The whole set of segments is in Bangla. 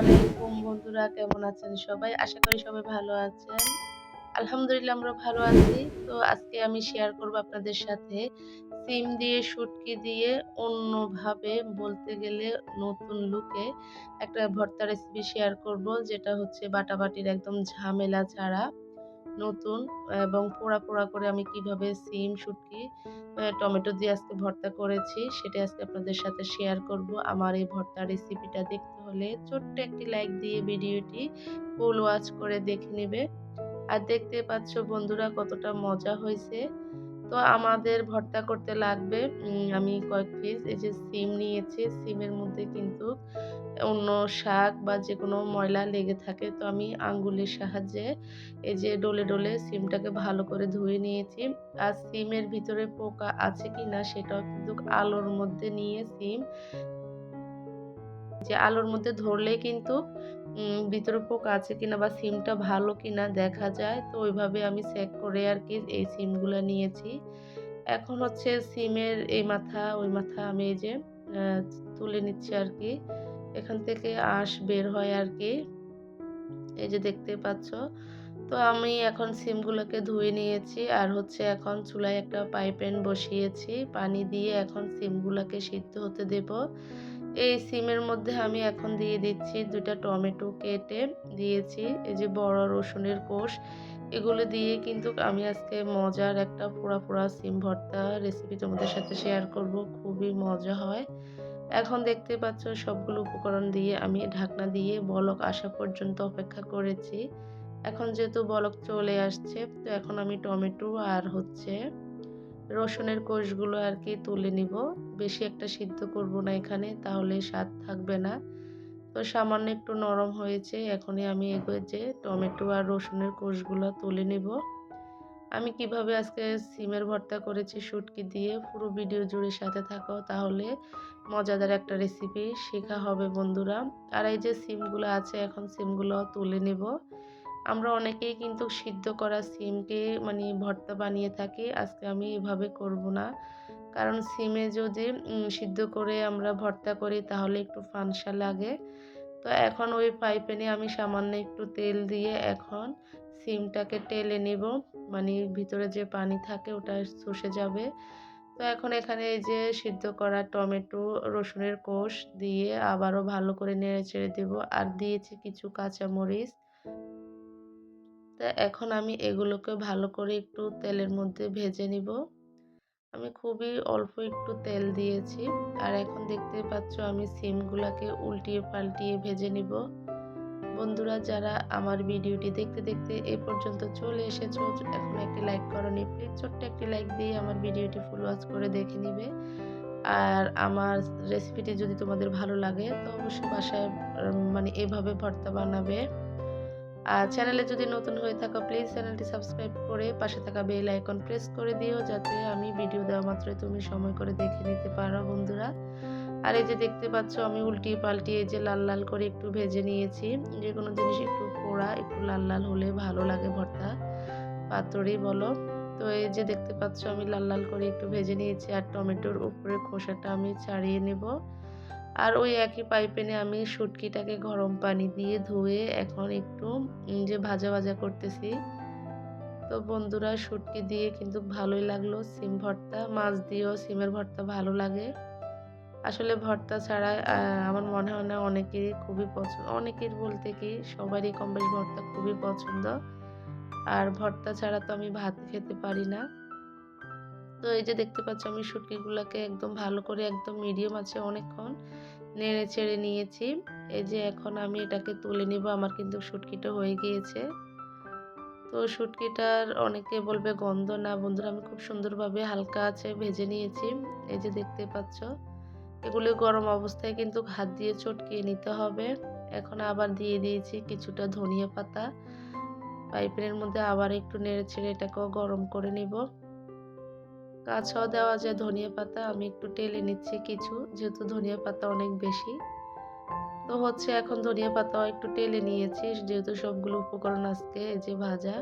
আলাইকুম বন্ধুরা, কেমন আছেন সবাই? আশা করি সবাই ভালো আছেন। আলহামদুলিল্লাহ আমরা ভালো আছি। তো আজকে আমি শেয়ার করব আপনাদের সাথে সিম দিয়ে শুটকি দিয়ে অন্যভাবে বলতে গেলে নতুন লুকে একটা ভর্তা রেসিপি শেয়ার করব, যেটা হচ্ছে বাটাবাটির একদম ঝামেলা ছাড়া নতুন এবং পোড়া পোড়া করে আমি কীভাবে সিম শুটকি টমেটো দিয়ে আজকে ভর্তা করেছি সেটা আজকে আপনাদের সাথে শেয়ার করব। আমার এই ভর্তা রেসিপিটা দেখতে হলে ছোট্ট একটি লাইক দিয়ে ভিডিওটি ফুল ওয়াচ করে দেখে নেবে। আর দেখতে পাচ্ছ বন্ধুরা কতটা মজা হয়েছে। তো আমাদের ভর্তা করতে লাগবে। আমি কয়েক পিস এই যে সিম নিয়েছি। সিমের মধ্যে কিন্তু অন্য শাক বা যে কোনো ময়লা লেগে থাকে। তো আমি আঙ্গুলের সাহায্যে এই যে ডলে ডলে সিমটাকে ভালো করে ধুয়ে নিয়েছি। আর সিমের ভিতরে পোকা আছে কি না সেটাও কিন্তু আলোর মধ্যে নিয়ে সিম যে আলোর মধ্যে ধরলে কিন্তু ভিতরে পোকা আছে কিনা বা সিমটা ভালো কিনা দেখা যায়। তো ওইভাবে আমি চেক করে আর কি এই সিমগুলো নিয়েছি। এখন হচ্ছে সিমের এই মাথা, ওই মাথা আমি এই যে তুলে নিচ্ছি আর কি এখান থেকে আঁশ বের হয় আর কি এই যে দেখতে পাচ্ছ। তো আমি এখন সিমগুলোকে ধুয়ে নিয়েছি আর হচ্ছে এখন চুলায় একটা পাইপেন বসিয়েছি। পানি দিয়ে এখন সিমগুলোকে সিদ্ধ হতে দেব। এই সিমের মধ্যে আমি এখন দিয়ে দিচ্ছি দুটা টমেটো কেটে দিয়েছি, এই যে বড় রসুনের কোষ। এগুলো দিয়ে কিন্তু আমি আজকে মজার একটা পোড়া পোড়া সিম ভর্তা রেসিপি তোমাদের সাথে শেয়ার করব, খুবই মজা হয়। এখন দেখতে পাচ্ছ সবগুলো উপকরণ দিয়ে আমি ঢাকনা দিয়ে বলক আসা পর্যন্ত অপেক্ষা করেছি। এখন যেহেতু বলক চলে আসছে, তো এখন আমি টমেটো আর হচ্ছে রসুনের কোষগুলো আর কি তুলে নিব। বেশি একটা সিদ্ধ করব না এখানে, তাহলে স্বাদ থাকবে না। তো সামান্য একটু নরম হয়েছে, এখনই আমি এগোয় যে টমেটো আর রসুনের কোষগুলো তুলে নেব। আমি কীভাবে আজকে সিমের ভর্তা করেছি শুটকি দিয়ে, পুরো ভিডিও জুড়ে সাথে থাকো, তাহলে মজাদার একটা রেসিপি শেখা হবে বন্ধুরা। আর এই যে সিমগুলো আছে, এখন সিমগুলো তুলে নেব। আমরা অনেকেই কিন্তু সিদ্ধ করা সিমকে মানে ভর্তা বানিয়ে থাকি, আজকে আমি এভাবে করব না। কারণ সিমে যদি সিদ্ধ করে আমরা ভর্তা করি তাহলে একটু ফানসা লাগে। তো এখন ওই পাইপেনে আমি সামান্য একটু তেল দিয়ে এখন সিমটাকে টেলে নেব। মানে ভিতরে যে পানি থাকে ওটা শুষে যাবে। তো এখন এখানে এই যে সিদ্ধ করা টমেটো, রসুনের কোষ দিয়ে আবারও ভালো করে নেড়ে চেড়ে দেবো। আর দিয়েছি কিছু কাঁচামরিচ। তা এখন আমি এগুলোকে ভালো করে একটু তেলের মধ্যে ভেজে নিব। আমি খুবই অল্প একটু তেল দিয়েছি। আর এখন দেখতে পাচ্ছ আমি সিমগুলোকে উল্টিয়ে পাল্টিয়ে ভেজে নিব। বন্ধুরা, যারা আমার ভিডিওটি দেখতে দেখতে এ পর্যন্ত চলে এসেছ, এখন একটি লাইক করনি। প্লিজ ছোট্ট একটি লাইক দিয়ে আমার ভিডিওটি ফুল ওয়াচ করে দেখে নিবে। আর আমার রেসিপিটি যদি তোমাদের ভালো লাগে, তো অবশ্যই বাসায় মানে এভাবে ভর্তা বানাবে। আর চ্যানেলে যদি নতুন হয়ে থাকো প্লিজ চ্যানেলটি সাবস্ক্রাইব করে পাশে থাকা বেল আইকন প্রেস করে দিও, যাতে আমি ভিডিও দেওয়া মাত্রই তুমি সময় করে দেখে নিতে পারো বন্ধুরা। আর এই যে দেখতে পাচ্ছ, আমি উল্টিয়ে পাল্টিয়ে যে লাল লাল করে একটু ভেজে নিয়েছি যে কোনো জিনিস একটু পোড়া, একটু লাল লাল হলে ভালো লাগে ভর্তা পাতড়ি বলো। তো এই যে দেখতে পাচ্ছ, আমি লাল লাল করে একটু ভেজে নিয়েছি, আর টমেটোর উপরে খোসাটা আমি ছাড়িয়ে নেব। আর ওই একই পাইপেনে আমি শুটকিটাকে গরম পানি দিয়ে ধুয়ে এখন একটু যে ভাজা ভাজা করতেছি। তো বন্ধুরা, শুটকি দিয়ে কিন্তু ভালোই লাগল সিম ভর্তা। মাছ দিয়েও সিমের ভর্তা ভালো লাগে। আসলে ভর্তা ছাড়া আমার মনে হয় না অনেকেরই খুবই পছন্দ অনেকের বলতে কি সবারই কম বেশ ভর্তা খুবই পছন্দ। আর ভর্তা ছাড়া তো আমি ভাত খেতে পারি না। তো এই যে দেখতে পাচ্ছ আমি শুটকিগুলোকে একদম ভালো করে একদম মিডিয়াম আছে অনেকক্ষণ নেড়ে ছেড়ে নিয়েছি। এই যে এখন আমি এটাকে তুলে নিব, আমার কিন্তু শুটকিটা হয়ে গিয়েছে। তো শুটকিটার অনেকে বলবে গন্ধ না, বন্ধুরা আমি খুব সুন্দরভাবে হালকা আছে ভেজে নিয়েছি। এই যে দেখতে পাচ্ছ, এগুলি গরম অবস্থায় কিন্তু হাত দিয়ে চটকিয়ে নিতে হবে। এখন আবার দিয়ে দিয়েছি কিছুটা ধনিয়া পাতা। পাইপের মধ্যে আবার একটু নেড়ে ছেড়ে এটাকেও গরম করে নিব। কাছাও দেওয়া যায় ধনিয়া পাতা আমি একটু টেলে নিচ্ছি কিছু, যেহেতু ধনিয়া পাতা অনেক বেশি। তো হচ্ছে এখন ধনিয়া পাতাও একটু টেলে নিয়েছি, যেহেতু সবগুলো উপকরণ আজকে যে ভাজা।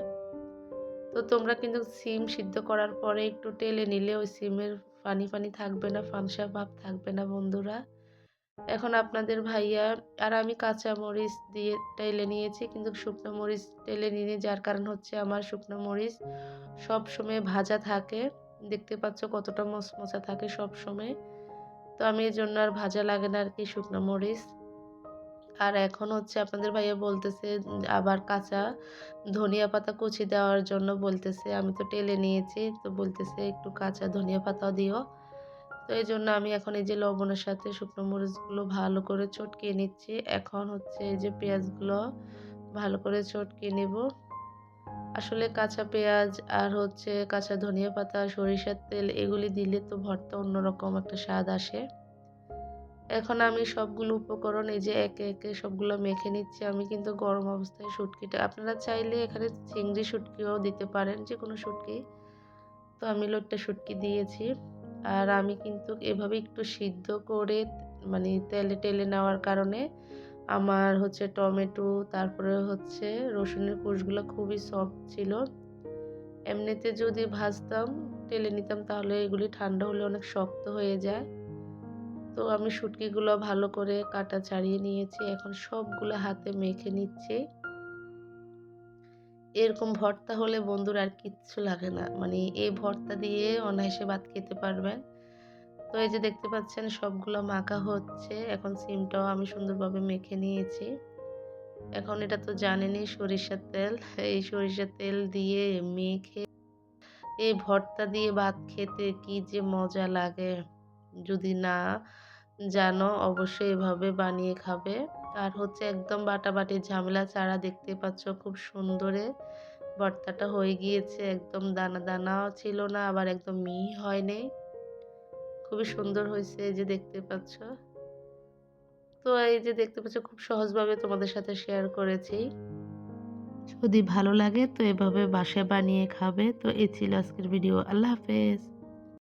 তো তোমরা কিন্তু সিম সিদ্ধ করার পরে একটু টেলে নিলে ওই সিমের পানি পানি থাকবে না, ফানসা ভাব থাকবে না বন্ধুরা। এখন আপনাদের ভাইয়া, আর আমি কাঁচা মরিচ দিয়ে টেলে নিয়েছি, কিন্তু শুকনো মরিচ টেলে নিয়ে যার কারণ হচ্ছে আমার শুকনো মরিচ সব সময় ভাজা থাকে। দেখতে পাচ্ছ কতটা মচমচা থাকে সব সময়। তো আমি এই জন্য আর ভাজা লাগে না আর কি শুকনো মরিচ। আর এখন হচ্ছে আপনাদের ভাইয়া বলতেছে, আবার কাঁচা ধনিয়া পাতা কুচি দেওয়ার জন্য বলতেছে, আমি তো টেলে নিয়েছি, তো বলতেছে একটু কাঁচা ধনিয়া পাতাও দিও। তো এই জন্য আমি এখন এই যে লবণের সাথে শুকনো মরিচগুলো ভালো করে চটকিয়ে নিচ্ছি। এখন হচ্ছে এই যে পেঁয়াজগুলো ভালো করে চটকিয়ে নেব। আসলে কাঁচা পেঁয়াজ আর হচ্ছে কাঁচা ধনিয়া পাতা, সরিষার তেল এগুলি দিলে তো ভর্তা অন্যরকম একটা স্বাদ আসে। এখন আমি সবগুলো উপকরণ এই যে একে একে সবগুলো মেখে নিচ্ছি। আমি কিন্তু গরম অবস্থায় শুটকিটা আপনারা চাইলে এখানে চিংড়ি শুটকিও দিতে পারেন যে কোনো শুটকি। তো আমি লোকটা শুটকি দিয়েছি। আর আমি কিন্তু এভাবে একটু সিদ্ধ করে মানে তেলে টেলে নেওয়ার কারণে আমার হচ্ছে টমেটো, তারপরে হচ্ছে রসুনের কোষগুলো খুবই সফট ছিল। এমনিতে যদি ভাজতাম টেলে নিতাম, তাহলে এগুলি ঠান্ডা হলে অনেক শক্ত হয়ে যায়। তো আমি শুটকিগুলো ভালো করে কাটা ছাড়িয়ে নিয়েছি, এখন সবগুলো হাতে মেখে নিচ্ছি। এরকম ভর্তা হলে বন্ধুর আর কিচ্ছু লাগে না মানে এই ভর্তা দিয়ে অনায়াসে ভাত খেতে পারবেন। তো এই যে দেখতে পাচ্ছেন সবগুলো মাখা হচ্ছে। এখন সিমটাও আমি সুন্দরভাবে মেখে নিয়েছি। এখন এটা তো জানেনি সরিষার তেল। এই সরিষার তেল দিয়ে মেখে এই ভর্তা দিয়ে ভাত খেতে কি যে মজা লাগে। যদি না জানো, অবশ্যই এভাবে বানিয়ে খাবে। আর হচ্ছে একদম বাটাবাটি ঝামেলা ছাড়া দেখতে পাচ্ছ খুব সুন্দরে ভর্তাটা হয়ে গিয়েছে। একদম দানা দানাও ছিল না, আবার একদম মিহি হয়নি। খুবই সুন্দর হয়েছে এই যে দেখতে পাচ্ছ। তো এই যে দেখতে পাচ্ছ, খুব সহজভাবে তোমাদের সাথে শেয়ার করেছি। যদি ভালো লাগে তো এভাবে বাসা বানিয়ে খাবে। তো এই ছিল আজকের ভিডিও আল্লাহ হাফেজ।